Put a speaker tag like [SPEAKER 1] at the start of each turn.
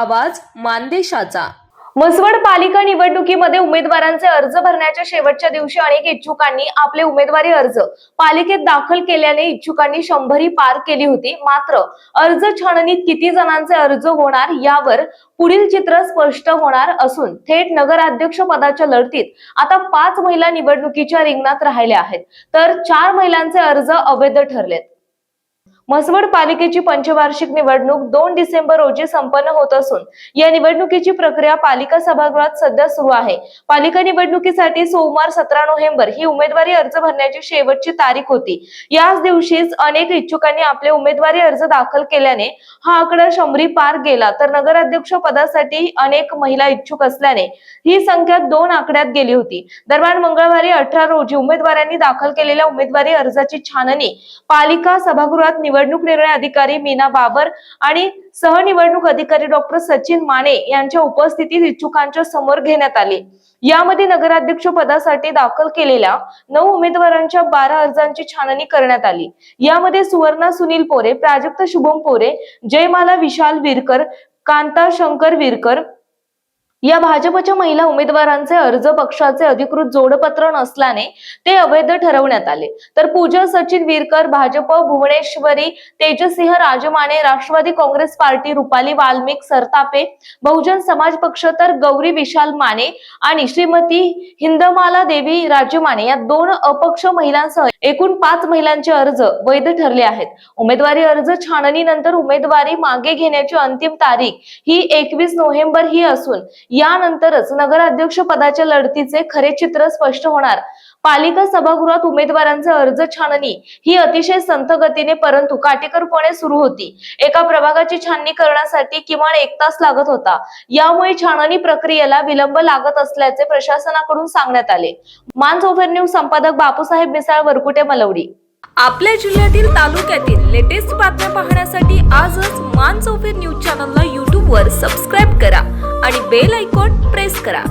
[SPEAKER 1] आवाज मानदेशाचा.
[SPEAKER 2] मसवड पालिका निवडणुकीमध्ये उमेदवारांचे अर्ज भरण्याच्या शेवटच्या दिवशी अनेक इच्छुकांनी आपले उमेदवारी अर्ज पालिकेत दाखल केल्याने इच्छुकांनी शंभरी पार केली होती. मात्र अर्ज छाननीत किती जणांचे अर्ज होणार यावर पुढील चित्र स्पष्ट होणार असून थेट नगराध्यक्ष पदाच्या लढतीत आता पाच महिला निवडणुकीच्या रिंगणात राहिल्या आहेत. तर चार महिलांचे अर्ज अवैध ठरलेत. म्हसवड पालिकेची पंचवार्षिक निवडणूक दोन डिसेंबर रोजी संपन्न होत असून या निवडणुकीची प्रक्रिया पालिका सभागृहात सध्या सुरू आहे. पालिका निवडणुकीसाठी सोमवार सतरा नोव्हेंबर ही उमेदवारी अर्ज भरण्याची शेवटची तारीख होती. याच दिवशीच अनेक इच्छुकांनी आपले उमेदवारी अर्ज दाखल केल्याने हा आकडा शंभरी पार गेला. तर नगराध्यक्ष पदासाठी अनेक महिला इच्छुक असल्याने ही संख्या दोन आकड्यात गेली होती. दरम्यान मंगळवारी अठरा रोजी उमेदवारांनी दाखल केलेल्या उमेदवारी अर्जाची छाननी पालिका सभागृहात निवड निवडणूक निर्णय अधिकारी मीना बाबर आणि सहनिवडणूक अधिकारी डॉक्टर सचिन माने यांच्या उपस्थितीत इच्छुकांच्या समोर घेण्यात आले. यामध्ये नगराध्यक्ष पदासाठी दाखल केलेल्या नऊ उमेदवारांच्या बारा अर्जांची छाननी करण्यात आली. यामध्ये सुवर्णा सुनील पोरे प्राजक्त शुभम पोरे जयमाला विशाल विरकर कांता शंकर विरकर या भाजपच्या महिला उमेदवारांचे अर्ज पक्षाचे अधिकृत जोडपत्र नसल्याने ते अवैध ठरवण्यात आले. तर पूजा सचिन विरकर भाजप भुवनेश्वरी तेजसिंह राजमाने राष्ट्रवादी काँग्रेस पार्टी रुपाली वाल्मिक सरतापे बहुजन समाज पक्ष तर गौरी विशाल माने आणि श्रीमती हिंदमाला देवी राजमाने या दोन अपक्ष महिलांसह एकूण पाच महिलांचे अर्ज वैध ठरले आहेत. उमेदवारी अर्ज छाननीनंतर उमेदवारी मागे घेण्याची अंतिम तारीख ही एकवीस नोव्हेंबर ही असून यानंतरच नगराध्यक्ष पदाच्या लढतीचे खरे चित्र स्पष्ट होणार. पालिका सभागृहात उमेदवारांचे अर्ज छाननी ही अतिशय संथ गतीने परंतु काटेकोरपणे सुरू होती. एका प्रभागाची छाननी करण्यासाठी किमान एक तास लागत होता. यामुळे छाननी प्रक्रियेला विलंब लागत असल्याचे प्रशासनाकडून सांगण्यात आले. मानसोफर न्यूज संपादक बापूसाहेब मिसाळ वरकुटे मलवडी.
[SPEAKER 1] आपल्या जिल्ह्यातील तालुक्यातील लेटेस्ट बातम्या पाहण्यासाठी आजच मान चौफेर न्यूज चॅनलला यूट्यूबवर सबस्क्राईब बेल आयकॉन प्रेस करा.